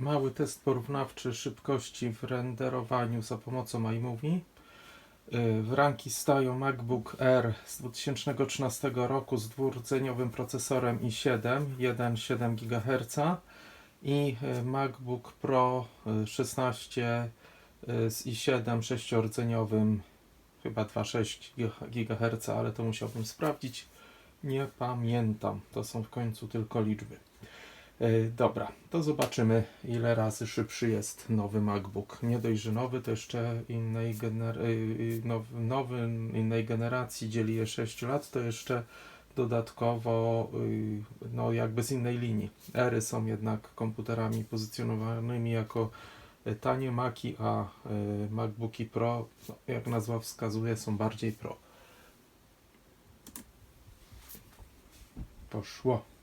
Mały test porównawczy szybkości w renderowaniu za pomocą iMovie. Y, W ranki stają MacBook Air z 2013 roku z dwurdzeniowym procesorem i7 1,7 GHz i y, MacBook Pro y, 16 y, z i7 sześciordzeniowym chyba 2,6 GHz, ale to musiałbym sprawdzić. Nie pamiętam. To są w końcu tylko liczby. E, Dobra, to zobaczymy ile razy szybszy jest nowy MacBook. Nie dość, że nowy, to jeszcze innej gener- y, y, nowy, nowy innej generacji dzieli je 6 lat, to jeszcze dodatkowo y, no jakby z innej linii. Ery są jednak komputerami pozycjonowanymi jako e, tanie Maki, a e, MacBooki Pro, no, jak nazwa wskazuje, są bardziej pro. Poszło.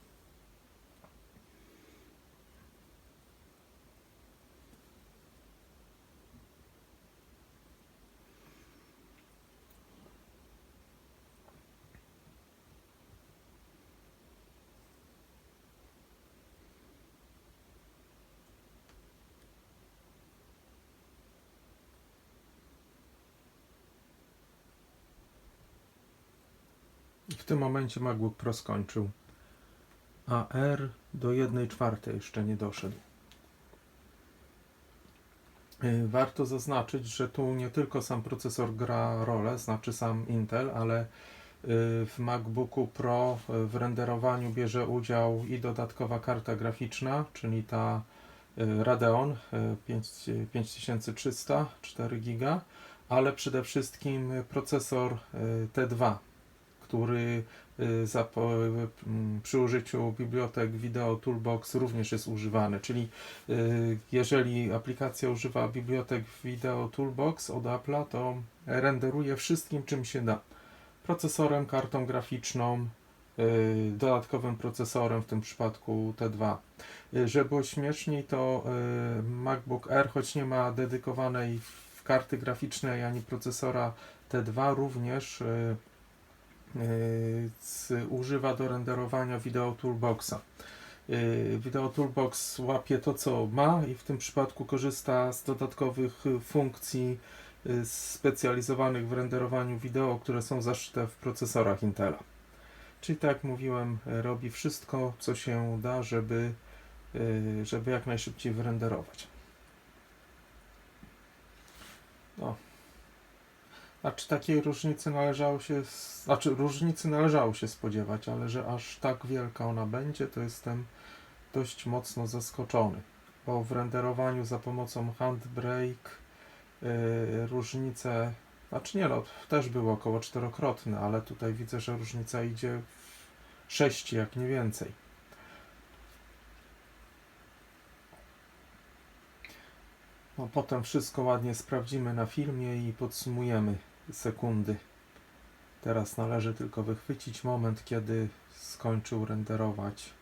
W tym momencie MacBook Pro skończył, a R do 1 czwartej jeszcze nie doszedł. Yy, Warto zaznaczyć, że tu nie tylko sam procesor gra rolę, znaczy sam Intel, ale yy, w MacBooku Pro yy, w renderowaniu bierze udział i dodatkowa karta graficzna, czyli ta Radeon yy, 5 5300 4 GB, ale przede wszystkim procesor yy, T2 który y, y, przy użyciu bibliotek Video Toolbox również jest używany. Czyli y, jeżeli aplikacja używa bibliotek Video Toolbox od Apple'a, to renderuje wszystkim czym się da. Procesorem, kartą graficzną, dodatkowym procesorem, w tym przypadku T2. Y, Żeby było śmieszniej, to MacBook Air, choć nie ma dedykowanej karty graficznej ani procesora T2, również używa do renderowania Video Toolboxa. Yy, Toolbox łapie to, co ma i w tym przypadku korzysta z dodatkowych funkcji y, specjalizowanych w renderowaniu wideo, które są zaszyte w procesorach Intela. Czyli tak jak mówiłem, robi wszystko, co się da, żeby, żeby jak najszybciej wyrenderować. No, znaczy takiej różnicy należało się, znaczy różnicy należało się spodziewać, ale że aż tak wielka ona będzie, to jestem dość mocno zaskoczony. Bo w renderowaniu za pomocą Handbrake yy, różnice, znaczy nie no, też były około czterokrotne, ale tutaj widzę, że różnica idzie w sześć, jak nie więcej. No potem wszystko ładnie sprawdzimy na filmie i podsumujemy sekundy. Teraz należy tylko wychwycić moment, kiedy skończył renderować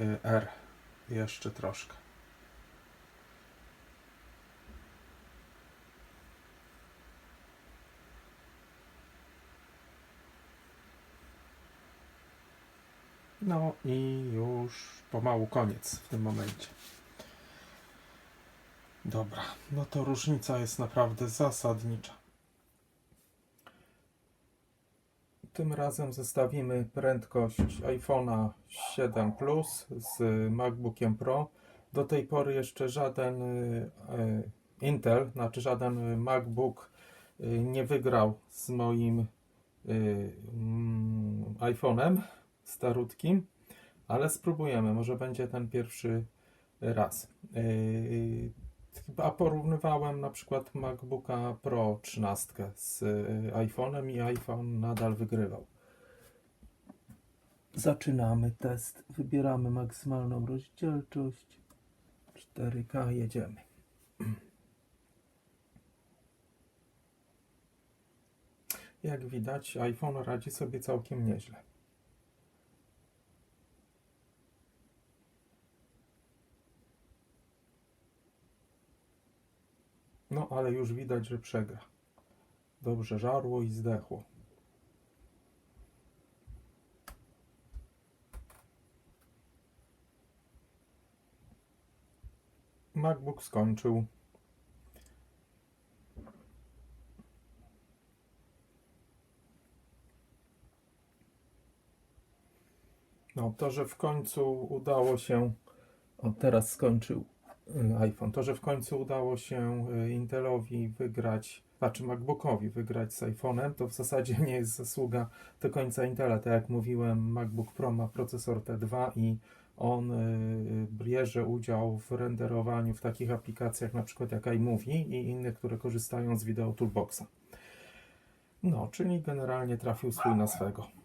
y, R. Jeszcze troszkę. No i już pomału koniec w tym momencie. Dobra, no to różnica jest naprawdę zasadnicza. Tym razem zestawimy prędkość iPhone'a 7 Plus z MacBookiem Pro. Do tej pory jeszcze żaden y, y, Intel, znaczy żaden MacBook y, nie wygrał z moim y, mm, iPhone'em starutkim, ale spróbujemy, może będzie ten pierwszy raz. A porównywałem na przykład MacBooka Pro 13 z y, iPhone'em i iPhone nadal wygrywał. Zaczynamy test. Wybieramy maksymalną rozdzielczość. 4K, jedziemy. Jak widać, iPhone radzi sobie całkiem nieźle. No, ale już widać, że przegra. Dobrze żarło i zdechło. MacBook skończył. No, to, że w końcu udało się. O, teraz skończył iPhone. To, że w końcu udało się y, Intelowi wygrać, znaczy MacBookowi wygrać z iPhone'em, to w zasadzie nie jest zasługa do końca Intela. Tak jak mówiłem, MacBook Pro ma procesor T2 i on y, bierze udział w renderowaniu w takich aplikacjach na przykład jak iMovie i inne, które korzystają z Video Toolboxa. No, czyli generalnie trafił swój na swego.